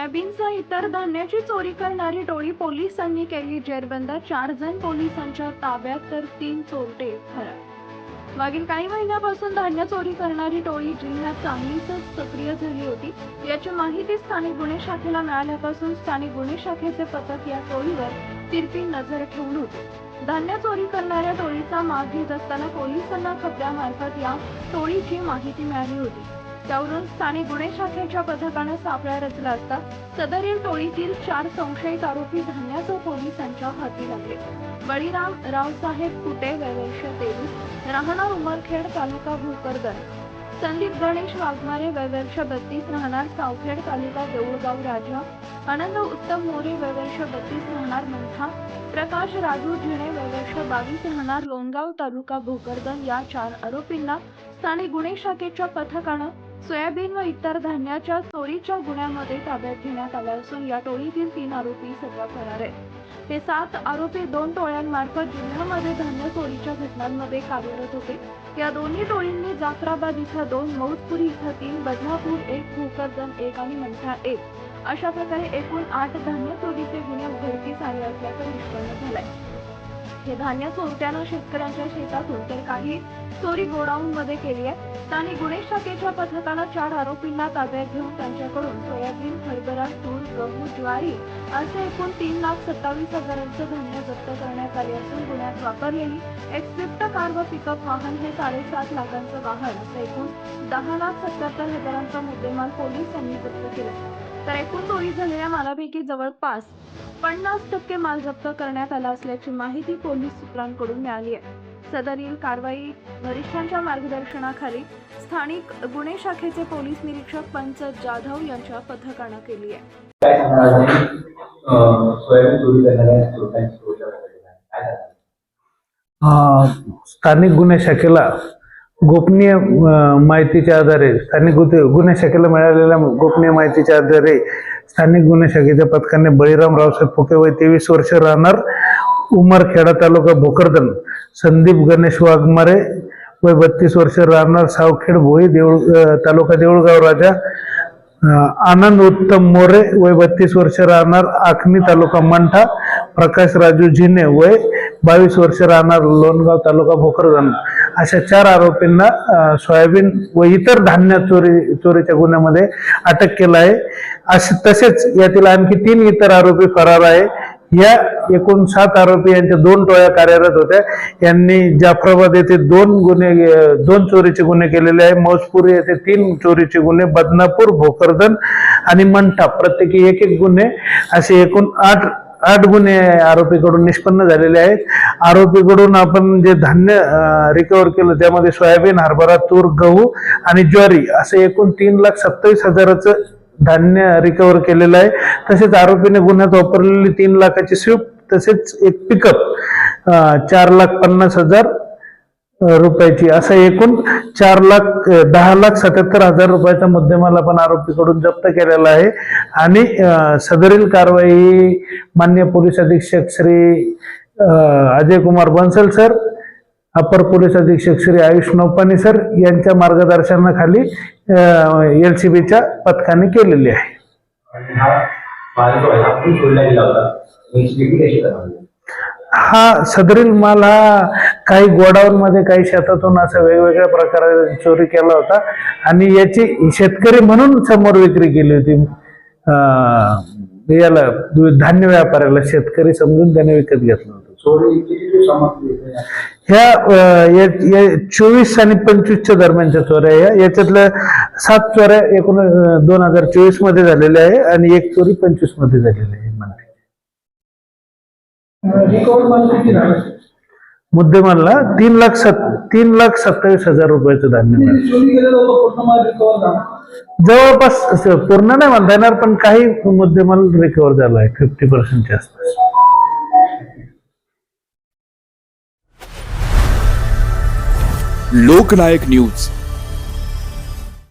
सोयाबीनसह इतर धान्याची चोरी करणारी टोळी पोलिसांनी केली जेरबंद चार जण पोलिसांच्या ताब्यात तर तीन चोरटे फरार. मागील काही महिन्यापासून धान्य चोरी करणारी टोळी जिल्ह्यात चांगलीच सक्रिय झाली होती. याची माहिती स्थानिक गुन्हे शाखेला मिळाल्यापासून स्थानिक गुन्हे शाखेचे पथक या टोळीवर तिरपी नजर ठेवून होते. धान्य चोरी करणाऱ्या टोळीचा माग घेत असताना पोलिसांना खबऱ्यामार्फत या टोळीची माहिती मिळाली होती. त्यावरून स्थानिक गुन्हे शाखेच्या पथकानं सापळा रचला असता सदरील टोळीतील चार संशयित आरोपी धान्यासह पोलिसांच्या हाती लागले. बळीराम रावसाहेब कुटे वैवर्ष तेवीस राहणार उमरखेड तालुका भोकरदन. संदीप गणेश वाघमारे वैवर्ष बत्तीस राहणार सावखेड तालुका देऊळगाव राजा. आनंद उत्तम मोरे वैवर्ष बत्तीस राहणार मंठा. प्रकाश राजू झिणे वैवर्ष बावीस राहणार लोणगाव तालुका भोकरदन या चार आरोपींना स्थानिक गुन्हे शाखेच्या पथकानं सोयाबीन व इतर धान्याच्या चोरीच्या गुन्ह्यामध्ये ताब्यात घेण्यात आले असून या टोळीतील तीन आरोपी सध्या फरार आहेत. हे सात आरोपी दोन टोळ्यांमार्फत जिल्ह्यामध्ये धान्य चोरीच्या घटनांमध्ये कार्यरत होते. या दोन्ही टोळींनी जाफराबाद इथं दोन मौजपुरी इथं तीन बदलापूर एक भोकरदन एक आणि मंठा एक. अशा प्रकारे एकूण आठ धान्य चोरीचे गुन्हे उघडकीस आले असल्याचं निष्पन्न झालंय. हे धान्य चोरट्यानं शेतकऱ्यांच्या शेतातून तर काही चोरी गोडाऊन मध्ये केली आहे. स्थानिक गुन्हे शाखेच्या पथकानं चार आरोपींना ताब्यात घेऊन त्यांच्याकडून सोयाबीन हरभरा तूर गहू ज्वारी असे एकूण तीन लाख सत्तावीस हजारांचं धान्य जप्त करण्यात आले असून गुन्ह्यात वापरलेली एक स्विफ्ट कार व पिकअप वाहन हे साडेसात लाखांचं वाहन असं एकूण दहा लाख सत्याहत्तर हजारांचा मुद्देमाल पोलिसांनी जप्त केला. तर एकूण चोरी झालेल्या मालापैकी जवळपास पन्नास टक्के माल जप्त करण्यात आला असल्याची माहिती पोलीस सूत्रांकडून मिळाली आहे. सदरील कारवाई वरिष्ठांच्या मार्गदर्शनाखाली. स्थानिक गुन्हे शाखेचे पोलीस निरीक्षक पंच जाधव यांच्या पथकानं केली आहे. स्थानिक गुन्हे शाखेला गोपनीय माहितीच्या आधारे स्थानिक गुन्हे गुन्हे शाखेला मिळालेल्या गोपनीय माहितीच्या आधारे स्थानिक गुन्हे शाखेच्या पथकाने बळीराम रावसाहेब फुके वय तेवीस वर्ष राहणार उमरखेडा तालुका भोकरदन संदीप गणेश वाघमारे वय बत्तीस वर्ष राहणार सावखेड भोई देऊळ तालुका देऊळगाव राजा आनंद उत्तम मोरे वय बत्तीस वर्ष राहणार आखणी तालुका मंठा प्रकाश राजू झिने वय बावीस वर्ष राहणार लोणगाव तालुका भोकरदन. अशा चार आरोपींना सोयाबीन व इतर धान्य चोरी चोरीच्या गुन्ह्यामध्ये अटक केलं आहे. असे तसेच यातील आणखी तीन इतर आरोपी फरार आहे. या एकूण सात आरोपी यांच्या दोन टोळ्या कार्यरत होत्या. यांनी जाफराबाद येथे दोन गुन्हे दोन चोरीचे गुन्हे केलेले आहे. मौजपूर येथे तीन चोरीचे गुन्हे बदनापूर भोकरदन आणि मंठा प्रत्येकी एक एक गुन्हे. असे एकूण आठ आठ गुन्हे आरोपीकडून निष्पन्न झालेले आहेत. आरोपीकडून आपण जे धान्य रिकव्हर केलं त्यामध्ये सोयाबीन हरभरा तूर गहू आणि ज्वारी असं एकूण तीन लाख सत्तावीस हजाराचं धान्य रिकव्हर केलेलं आहे. तसेच आरोपीने गुन्ह्यात वापरलेली तीन लाखाची स्विफ्ट तसेच एक पिकअप चार लाख पन्नास हजार रुपयाची. असं एकूण चार लाख दहा लाख सत्याहत्तर हजार रुपयाचा मुद्देमाल आपण आरोपीकडून जप्त केलेला आहे. आणि सदरील कारवाई मान्य पोलीस अधीक्षक श्री अजय कुमार बन्सल सर अपर पोलीस अधीक्षक श्री आयुष नौपानी सर यांच्या मार्गदर्शनाखाली एल सी बीच्या पथकाने केलेली आहे. हा सदरील माल हा काही गोडाऊन मध्ये काही शेतातून असं वेगवेगळ्या प्रकारे चोरी केला होता. आणि याची शेतकरी म्हणून समोर विक्री केली होती. याला धान्य व्यापाऱ्याला शेतकरी समजून त्याने विकत घेतलं होतं. ह्या चोवीस आणि पंचवीसच्या दरम्यानच्या चोऱ्या या. याच्यातल्या सात चोऱ्या एकूण दोन हजार चोवीसमध्ये झालेल्या आहे आणि एक चोरी पंचवीसमध्ये झालेली आहे. म्हणते मुद्देमालला तीन लाख सत तीन लाख सत्तावीस हजार रुपयाचं धान्य मिळालं. जवळपास असं पूर्ण नाही म्हणता येणार पण काही मुद्देमाल रिकव्हर झाला आहे फिफ्टी पर्सेंटच्या आसपास. लोकनायक न्यूज.